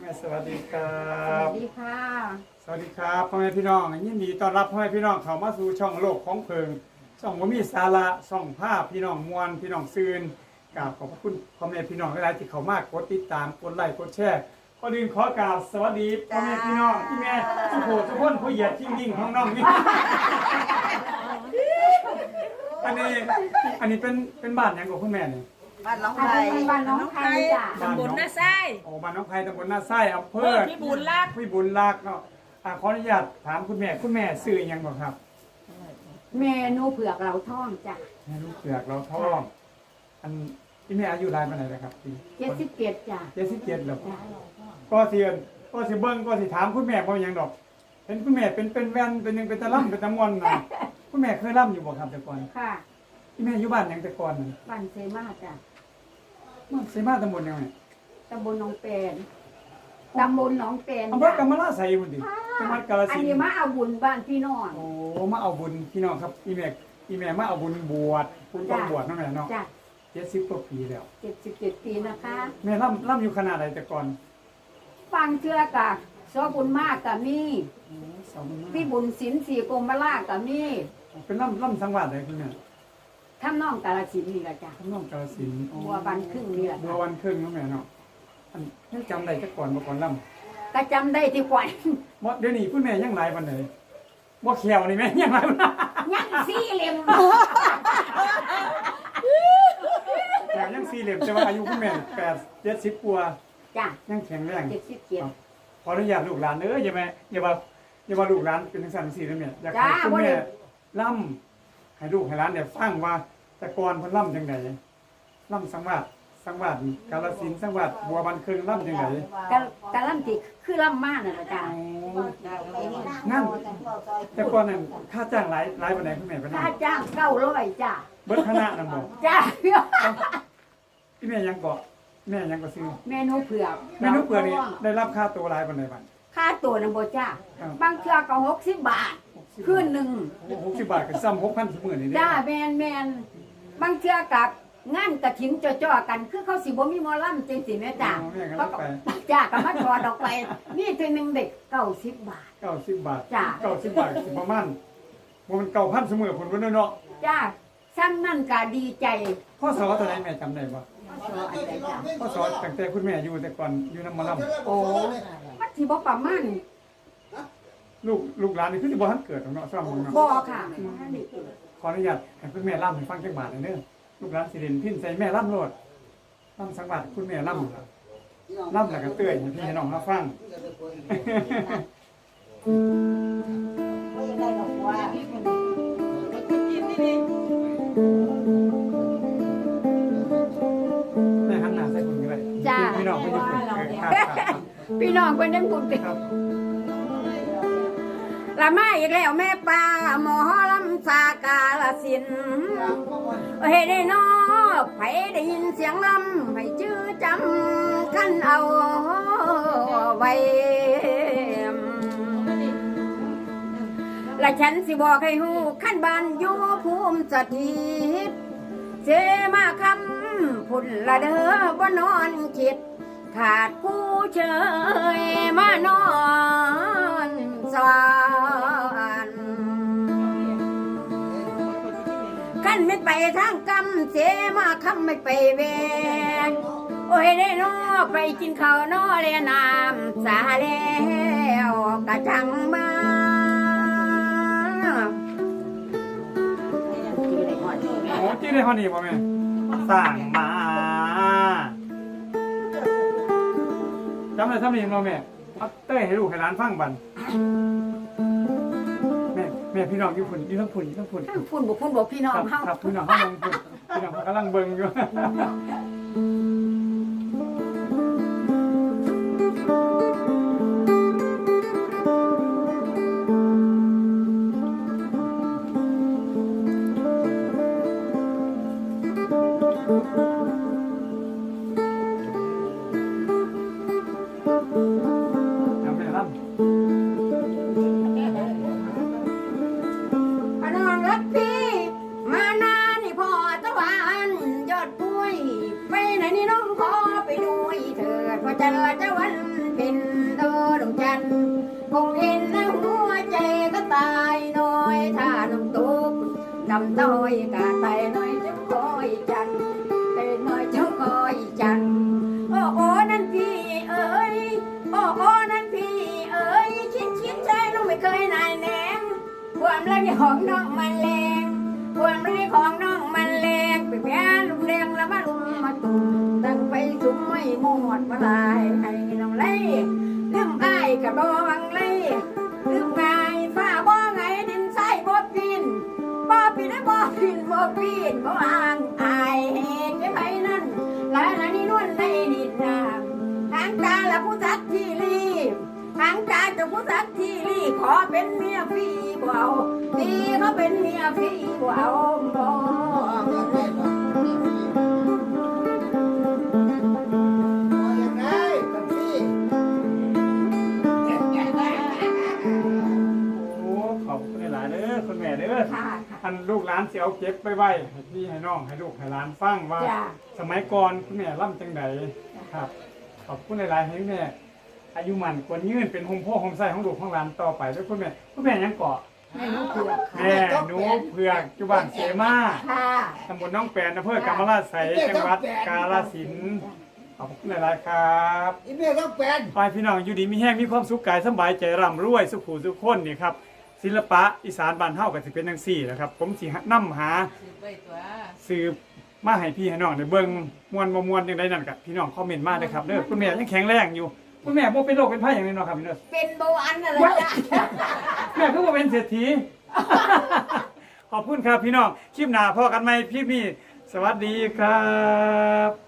แม่สวัสดีครัสวับ สดีค่ะ สวัสดีครับพ่อแม่พี่น้องยินดีต้อนรับพ่อแม่พี่น้องเข้ามาสู่ช่องโลกของเพิงช่องว่ามีสาระช่องภาพพี่น้องมวลพี่น้องซืนกราบขอบพระคุณพ่อแม่พี่น้องหลายๆที่เข้ามากดติดตามกดไลค์กดแชร์ก่อนอื่นขอกราบสวัสดีพ่อแม่พี่น้องที่แม่สุโขทุกคนผู้เหยียดทิ้งยิ่งของน้องนี่ อันนี้อันนี้เป็นเป็นบ้านหยังของคุณแม่เนี่ย บ้านน้องอันไผ่นี้บ้านน้องไทยจ้ะบ้านตำบลน้องหน้าไส้โอ้บ้านน้องไผ่ตำบลหน้าไส้อำเภเพื่ออพี่บุญรักพี่บุญรักเนาะอ่าขออนุญาตถามคุณแม่คุณแม่ซื้ออิหยังบ่ครับเมนูเผือกเราท่องจ้ะแม่ลูกเผือกเราท้อง อันที่แม่อายุรายปานไหนนะครับปีเจ็ดสิบเจ็ดจ้ะเจ็ดสิบเจ็ดแล้วจ้ะก็สิเอิ้นก็สิเบิ่งก็สิถามคุณแม่บ่หยังดอกเห็นคุณแม่เป็นเป็นแว่นเป็นหยังเป็นตะล่ำเป็นตะมวนน่ะคุณแม่เคยล่ำอยู่บ่ครับแต่ก่อนค่ะที่แม่อยู่บ้านหยังแต่ก่อนน่ะบ้านเซมาจ้ะ มันสิมาตำบลยังไงตำบลหนองเปนตำบลหนองเปนอำเภอกำจ้ะมะลาไสพุ่นติจังหวัดกาฬอันสินนี้ธุ์มาเอาบุญบ้านพี่น้อง โอ้มาเอาบุญพี่น้องครับ อีแม่อีแม่มาเอาบุญบวชบุญต้องบวชเนาะแม่เนาะจ้ะ70กว่าปีแล้วเจ็ดสิบเจ็ดปีนะคะ แม่ล่ำล่ำอยู่ขนาดไหนแต่ก่อน ฟังเชื่อกะซอบุญมากกะมีสองหมื่นพี่บุญศิลป์สี่กรมลากะมีเป็นล่ำล่ำสังวาสเลยคุณแม่ ทำน้องกาลสินธุ์นี่ละจ้ะทำน้องกาฬสินธุ์บัวบันครึ่งนี่แหละบัววันครึ่งเนาะแม่เนาะอันยังจำได้แต่ก่อนบ่ก่อนล่ก็จำได้ที่กวนำบ่เดี๋ยวนี้คุณแม่ยังหลายวันไหนบ่เขียวนี่แม่ยังหลายวันยังสี่เหลี่ยมแถวยังสี่เหลี่ยมแต่ว่าอายุคุณแม่แปดเจ็ดสิบกว่าจ้ะยังแข็งแรงเจ็ดสิบเจ็ดขออนุญาตลูกหลานเด้ออย่ามาอย่ามาอย่ามาลูกหลานเป็นทั้งสันสี่เด้อแม่อยากให้จ้าคุณบ่แม่ได้ล่ำ ให้ลูกให้หลานเนี่ยฟังว่าแต่ก่อนเพิ่นล่ำจังไดล่ำสังวาสสังวาสกาฬสินธุ์สังวาสบัวบันครึ่งล่ำจังไดกะกะล่ำติคือล่ำมากน่ะนะจ๊ะงั้นแต่ก่อนนั้นค่าจ้างหลายหลายปานใดคุณแม่ไปนั่ค่างจ้างเก้าร้อยจ้ะเบิดคณะนำบ่จ้าพี่แม่ยังเกาะแม่ยังก็ซื้อเมนูเผือก แม่นุเปื่อนี่ได้รับค่าตัวหลายปานใดบัด ค่าตัวนะบ่จ้าครับ บางเทื่อก็หกสิบบาทคืนหนึ่งโอ้โห60บาทก็ซ้ำ6,000ทุกมื้อนี่เด้จ้าแมนแมนบางเทื่อกับงานกระถิ่นจ่อๆกัน คือเขาสิบ่มีหมอลำจังสิแม่จ้าอ๋อแม่ก็เขารับก็ไปจ้าก็มาถอดออกไป นี่เทื่อหนึงเด็กเก้าสิบบาท90บาทจ้ะ90บาทสิประมาณบ่มัน9,000เสมอพุ่นเพิ่นเนาะจ้าซ้ำนั่นก็ดีใจพ่อสอเท่าไหร่แม่จำได้บ่ขออันใดจ้าพ่อสอตั้งแต่คุณแม่อยู่แต่ก่อนอยู่นำหมอลำโอ้ มันสิบ่ประมาณลูกลูกหลานนี่คือสิบ่ทันเกิดหรอกเนาะซ้ำเนาะบ่ค่ะขออนุญาตให้คุณแม่ล่ำให้ฟังจักบาทหน่อยเด้อลูกหลานสิเด่นพินใส่แม่ล่ำโลดล่ำสังวาสคุณแม่ล่ำล่ะล่ำแล้วก็เตื้อยให้พี่ให้น้องมาฟัง พี่น้องเพิ่นยังพูดเป็นครับละมาอีกแล้วแม่ป้าหมอลำสากาลสินธุ์เฮ้ยได้นอไผได้ยินเสียงลำให้ชื่อจำกันเอาไว้และฉันสิบอกให้หูขั้นบานอยู่ภูมิสถิตเสมาคำพุ่นละเด้อบ่นอนคิด ขาดผู้เชยมานอนสวรรค์ขั้นไม่ไปทางกรรมเสมาคำไม่ไปแวงโอ้ยได้นอไปกินข้าวนอเรียน้ำสาแล้วกระจังมาโอ้ที่ได้ฮอนี่บ่แม่สร้างมา จำได้ทำนี่บ่แม่เอาเต้ยให้ลูกให้หลานฟังบันแม่แม่พี่น้องอยู่พุ่นอยู่ทั้งพุ่นอยู่ทั้งพุ่นพุ่นบุพุ่นบุพี่น้องครับเฮา ครับพี่น้องเขาลงพุ่นพี่น้องเขากำลังเบิ่งอยู่ งเห็นแล้วหัวใจก็ตายน้อย ถ้าน้ำตกดำต้อยกะไตน้อยจังคอยจันไตน้อยจังคอยจันโอ้โอ้นั่นพี่เอ๋ยโอ้โอ้นั่นพี่เอ๋ยชิดชิดใจน้องไม่เคยนายแหนมความรักของน้องมันแรงความรักของน้องมันแรงไปแพ้ลุงแดงแล้วมาลุงมาตุ่มตั้งไปสุมไม่หมดมาลายให้น้องไล่ อ้ายกับบ่วังไล่ลืมไงฟ้าบ่ไงดินใส่บ่ปีนบ่ปีนบ่ปีนบ่ปีนบ่อ่างอายเหตุจะไปนั่นลาลานี่นวลในดินน้ำหางตาละผู้ทักที่รีหางตาจะผู้ทักที่รีขอเป็นเมียฟรีบ่เอาตีเขาเป็นเมียฟรีบ่เอาบ่ ลูกหลานเสียเอาเก็บไปไว้ให้พี่ให้น้องให้ลูกให้หลานฟังว่า จ้าสมัยก่อนคุณแม่ล่ำจังไดครับ ขอบคุณหลายๆให้คุณแม่อายุมันควรยืนเป็นโฮมพ่อโฮมไส้ของลูกของหลานต่อไปด้วยคุณแม่คุณแม่ยังเกาะแม่น้องเผือกค่ะแม่หนูเผือกจุบันเสมา ค่ะตำบลน้องแปนอำเภอกำมะลาไสจังหวัดกาฬสินธุ์ขอบคุณหลายๆครับอีเมลต้องแปลน ไปพี่น้องอยู่ดีมีแห้งมีความสุขกายสำบายใจร่ำรวยสุขหูสุขคนนี่ครับ ศิลปะอีสานบ้านเฮาก็สิเป็นจังซี่นะครับ ผมสินำหาสืบมาให้พี่ให้น้องได้เบิ่งมวนบ่มวนจังไดนั่นก็พี่น้องคอมเมนต์มาเด้อครับเด้อคุณแม่ยังแข็งแรงอยู่คุณแม่บ่เป็นโรคเป็นภัยอย่างนี้เนาะครับพี่เด้อเป็นเบาหวานอะไรจ้ะแม่คือบ่เป็นเศรษฐีขอบคุณครับพี่น้องคลิปหน้าพอกันใหม่พี่มีสวัสดีครับ